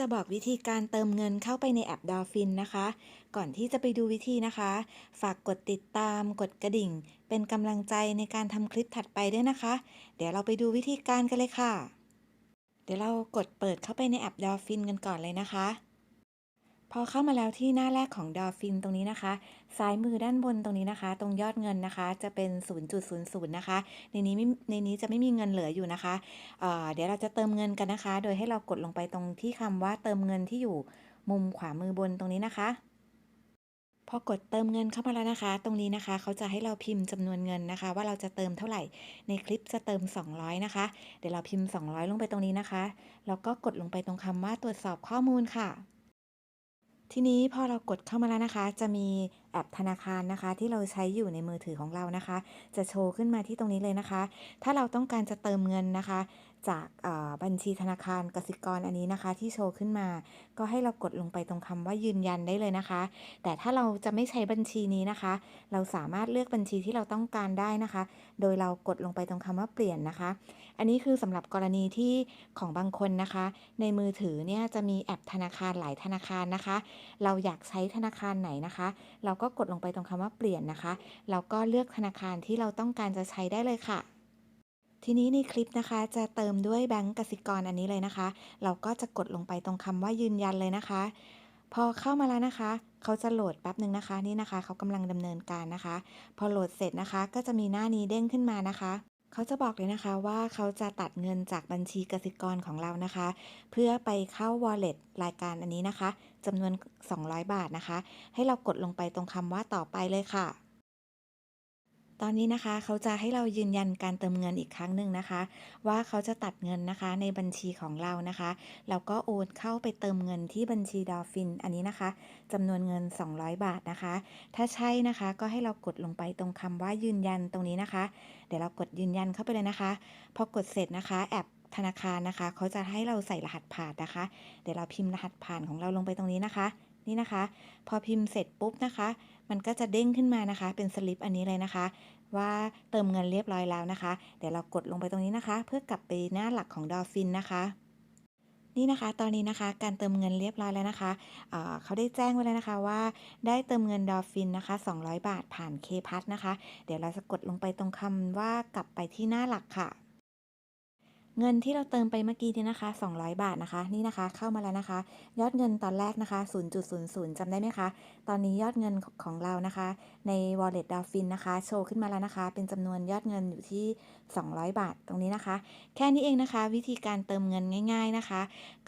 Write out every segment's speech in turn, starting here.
จะบอกวิธีการเติมเงินเข้าไปในแอปดอฟินนะคะ ก่อนที่จะไปดูวิธีนะคะ ฝากกดติดตาม กดกระดิ่ง เป็นกำลังใจในการทำคลิปถัดไปด้วยนะคะ เดี๋ยวเราไปดูวิธีการกันเลยค่ะ เดี๋ยวเรากดเปิดเข้าไปในแอปดอฟินกันก่อนเลยนะคะ พอเข้ามาแล้วที่หน้าแรกของ Dolphin ตรงนี้นะคะ ซ้ายมือด้านบนตรงนี้นะคะ ตรงยอดเงินนะคะ จะเป็น 0.00 นะคะ ในนี้ไม่ในนี้จะไม่มีเงินเหลืออยู่นะคะเเดี๋ยวเราจะเติมเงินกันนะคะ โดยให้เรากดลงไปตรงที่คำว่าเติมเงินที่อยู่มุมขวามือบนตรงนี้นะคะ พอกดเติมเงินเข้ามาแล้วนะคะ ตรงนี้นะคะ เขาจะให้เราพิมพ์จำนวนเงินนะคะ ว่าเราจะเติมเท่าไหร่ ในคลิปจะเติม 200 นะคะ เดี๋ยวเราพิมพ์ 200 ลงไปตรงนี้นะคะ แล้วก็กดลงไปตรงคำว่าตรวจสอบข้อมูลค่ะ ทีนี้พอเรากดเข้ามาแล้วนะคะ จะมีแอปธนาคารนะคะ ที่เราใช้อยู่ในมือถือของเรานะคะ จะโชว์ขึ้นมาที่ตรงนี้เลยนะคะ ถ้าเราต้องการจะเติมเงินนะคะ จากบัญชีธนาคารกสิกรอันนี้นะคะ ที่โชว์ขึ้นมา ก็ให้เรากดลงไปตรงคำว่ายืนยันได้เลยนะคะ แต่ถ้าเราจะไม่ใช้บัญชีนี้นะคะ เราสามารถเลือกบัญชีที่เราต้องการได้นะคะ โดยเรากดลงไปตรงคำว่าเปลี่ยนนะคะ อันนี้คือสำหรับกรณีที่ของบางคนนะคะ ในมือถือเนี่ยจะมีแอปธนาคารหลายธนาคารนะคะ เราอยากใช้ธนาคารไหนนะคะ เราก็กดลงไปตรงคำว่าเปลี่ยนนะคะแล้วก็เลือกธนาคารที่เราต้องการจะใช้ได้เลยค่ะ ทีนี้ในคลิปนะคะ จะเติมด้วยแบงก์กสิกรอันนี้เลยนะคะ เราก็จะกดลงไปตรงคำว่ายืนยันเลยนะคะ พอเข้ามาแล้วนะคะ เขาจะโหลดแป๊บหนึ่งนะคะ นี่นะคะ เขากำลังดำเนินการนะคะ พอโหลดเสร็จนะคะ ก็จะมีหน้านี้เด้งขึ้นมานะคะเขาจะบอกเลยนะคะว่าเขาจะตัดเงินจากบัญชีกสิกรของเรานะคะ เพื่อไปเข้า wallet รายการอันนี้นะคะจำนวน 200 บาทนะคะ ให้เรากดลงไปตรงคำว่าต่อไปเลยค่ะ ตอนนี้นะคะเขาจะให้เรายืนยันการเติมเงินอีกครั้งหนึ่งนะคะ ว่าเขาจะตัดเงินนะคะในบัญชีของเรานะคะแล้วก็โอนเข้าไปเติมเงินที่บัญชีดอฟฟินอันนี้นะคะจำนวนเงิน 200 บาทนะคะ ถ้าใช่นะคะก็ให้เรากดลงไปตรงคำว่ายืนยันตรงนี้นะคะ เดี๋ยวเรากดยืนยันเข้าไปเลยนะคะ พอกดเสร็จนะคะแอปธนาคารนะคะ เขาจะให้เราใส่รหัสผ่านนะคะ เดี๋ยวเราพิมพ์รหัสผ่านของเราลงไปตรงนี้นะคะ นี่นะคะ พอพิมพ์เสร็จปุ๊บนะคะ มันก็จะเด้งขึ้นมานะคะ เป็นสลิปอันนี้เลยนะคะ ว่าเติมเงินเรียบร้อยแล้วนะคะ เดี๋ยวเรากดลงไปตรงนี้นะคะ เพื่อกลับไปหน้าหลักของดอฟินนะคะนี่นะคะ ตอนนี้นะคะ การเติมเงินเรียบร้อยแล้วนะคะเเขาได้แจ้งไว้แล้วนะคะว่าได้เติมเงินดอฟฟินนะคะ 200 บาทผ่านเคพัทนะคะ เดี๋ยวเราจะกดลงไปตรงคำว่ากลับไปที่หน้าหลักค่ะ เงินที่เราเติมไปเมื่อกี้นี้นะคะ 200 บาทนะคะ นี่นะคะ เข้ามาแล้วนะคะ ยอดเงินตอนแรกนะคะ 0.00จำได้ไหมคะ ตอนนี้ยอดเงินของเรานะคะ ใน wallet Dolphin นะคะ โชว์ขึ้นมาแล้วนะคะ เป็นจำนวนยอดเงินอยู่ที่ 200 บาทตรงนี้นะคะ แค่นี้เองนะคะ วิธีการเติมเงินง่าย ๆนะคะ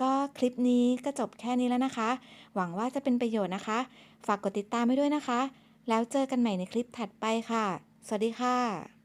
ก็คลิปนี้ก็จบแค่นี้แล้วนะคะ หวังว่าจะเป็นประโยชน์นะคะ ฝากกดติดตามไว้ด้วยนะคะ แล้วเจอกันใหม่ในคลิปถัดไปค่ะ สวัสดีค่ะ